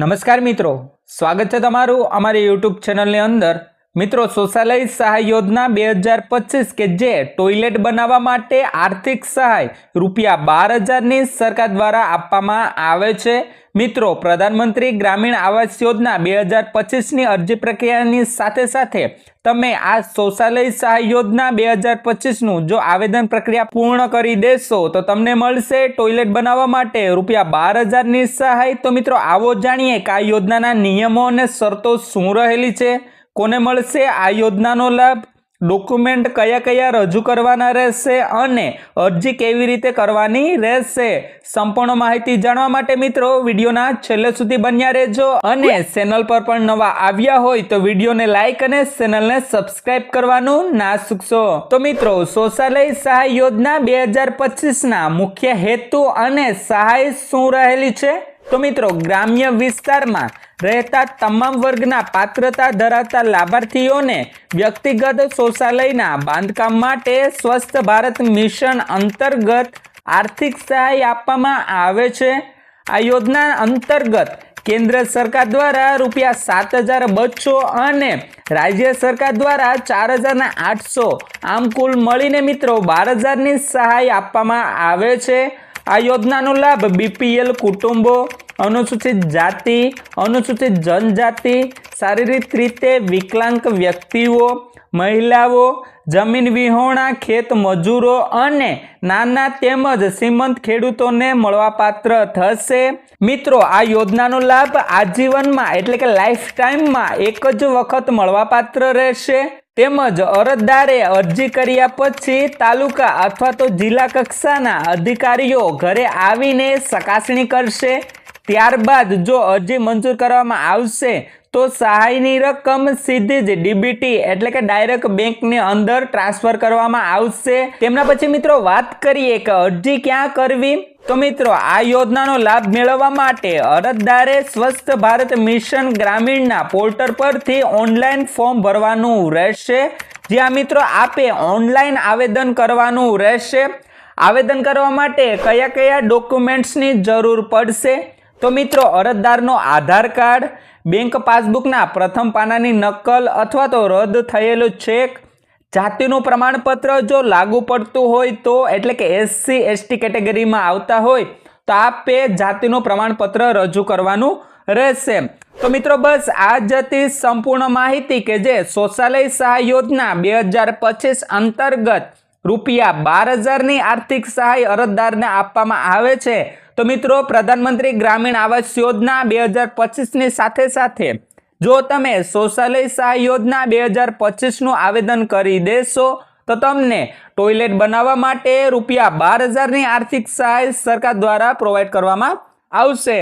નમસ્કાર મિત્રો. સ્વાગત છે તમારું અમારી યુટ્યુબ ચેનલની અંદર. મિત્રો શૌચાલય સહાય યોજના બે હજાર પચીસ કે જે ટોયલેટ બનાવવા માટે આર્થિક સહાય રૂપિયા બાર હજારની સરકાર દ્વારા આપવામાં આવે છે. મિત્રો, પ્રધાનમંત્રી ગ્રામીણ આવાસ યોજના બે હજાર પચીસની અરજી પ્રક્રિયાની સાથે સાથે તમે આ શૌચાલય સહાય યોજના બે હજાર પચીસનું જો આવેદન પ્રક્રિયા પૂર્ણ કરી દેશો, તો તમને મળશે ટોયલેટ બનાવવા માટે રૂપિયા બાર હજારની સહાય. તો મિત્રો, આવો જાણીએ કે આ યોજનાના નિયમો અને શરતો શું રહેલી છે. કોને મળશે? આ યોજનાનો લાભ ડોક્યુમેન્ટ કયા કયા રજૂ કરવાના રહેશે અને અરજી કેવી રીતે કરવાની રહેશે? સંપૂર્ણ માહિતી જાણવા માટે મિત્રો વિડીયોના છેલ્લે સુધી બન્યા રહેજો અને ચેનલ પર પણ નવા આવ્યા હોય તો વિડીયોને લાઈક અને ચેનલને સબસ્ક્રાઇબ કરવાનું ના ચૂકશો તો મિત્રો, શૌચાલય સહાય યોજના બે હજાર પચીસના મુખ્ય હેતુ અને સહાય શું રહેલી છે? તો મિત્રો, ગ્રામ્ય વિસ્તારમાં રહેતા તમામ વર્ગના પાત્રતા ધરાવતા લાભાર્થીઓને વ્યક્તિગત શૌચાલયના બાંધકામ માટે સ્વસ્થ ભારત મિશન અંતર્ગત આર્થિક સહાય આપવામાં આવે છે. આ યોજના અંતર્ગત કેન્દ્ર સરકાર દ્વારા રૂપિયા સાત હજાર બસો અને રાજ્ય સરકાર દ્વારા ચાર હજારના આઠસો આમ કુલ મળીને મિત્રો બાર હજારની સહાય આપવામાં આવે છે. આ યોજનાનો લાભ બીપીએલ કુટુંબો અનુસૂચિત જાતિ, અનુસૂચિત જનજાતિ, શારીરિક રીતે વિકલાંગ વ્યક્તિઓ, મહિલાઓ, જમીન વિહોણા, ખેત મજૂરો અને નાના તેમજ શ્રીમંત ખેડૂતોને મળવાપાત્ર થશે. મિત્રો, આ યોજનાનો લાભ આજીવનમાં એટલે કે લાઈફ ટાઈમમાં એક જ વખત મળવાપાત્ર રહેશે. તેમજ અરજદારે અરજી કર્યા પછી તાલુકા અથવા તો જિલ્લા કક્ષાના અધિકારીઓ ઘરે આવીને ચકાસણી કરશે. ત્યારબાદ જો અરજી મંજૂર કરવામાં આવશે, તો સહાયની રકમ સીધી જ ડીબીટી એટલે કે ડાયરેક્ટ બેંકની અંદર ટ્રાન્સફર કરવામાં આવશે. તેમના પછી મિત્રો વાત કરીએ કે અરજી ક્યાં કરવી? તો મિત્રો, આ યોજનાનો લાભ મેળવવા માટે અરજદારે સ્વસ્થ ભારત મિશન ગ્રામીણના પોર્ટલ પરથી ઓનલાઈન ફોર્મ ભરવાનું રહેશે. જ્યાં મિત્રો આપે ઓનલાઈન આવેદન કરવાનું રહેશે. આવેદન કરવા માટે કયા કયા ડોક્યુમેન્ટ્સની જરૂર પડશે? તો મિત્રો, અરજદારનો આધાર કાર્ડ, બેંક પાસબુકના પ્રથમ પાનાની નકલ અથવા તો રદ થયેલો ચેક જાતિનું પ્રમાણપત્ર જો લાગુ પડતું હોય તો, એટલે કે એસસી એસટી કેટેગરીમાં આવતા હોય, તો આપે જાતિનું પ્રમાણપત્ર રજૂ કરવાનું રહેશે. તો મિત્રો, બસ આ જ હતી સંપૂર્ણ માહિતી કે જે શૌચાલય સહાય યોજના બે હજાર પચીસ અંતર્ગત રૂપિયા બાર હજારની આર્થિક સહાય અરજદારને આપવામાં આવે છે. તો મિત્રો, પ્રધાનમંત્રી ગ્રામીણ આવાસ યોજના બે હજાર પચીસની સાથે સાથે જો તમે શૌચાલય સહાય યોજના બે હજાર પચીસનું આવેદન કરી દેશો, તો તમને ટોયલેટ બનાવવા માટે રૂપિયા બાર હજારની આર્થિક સહાય સરકાર દ્વારા પ્રોવાઈડ કરવામાં આવશે.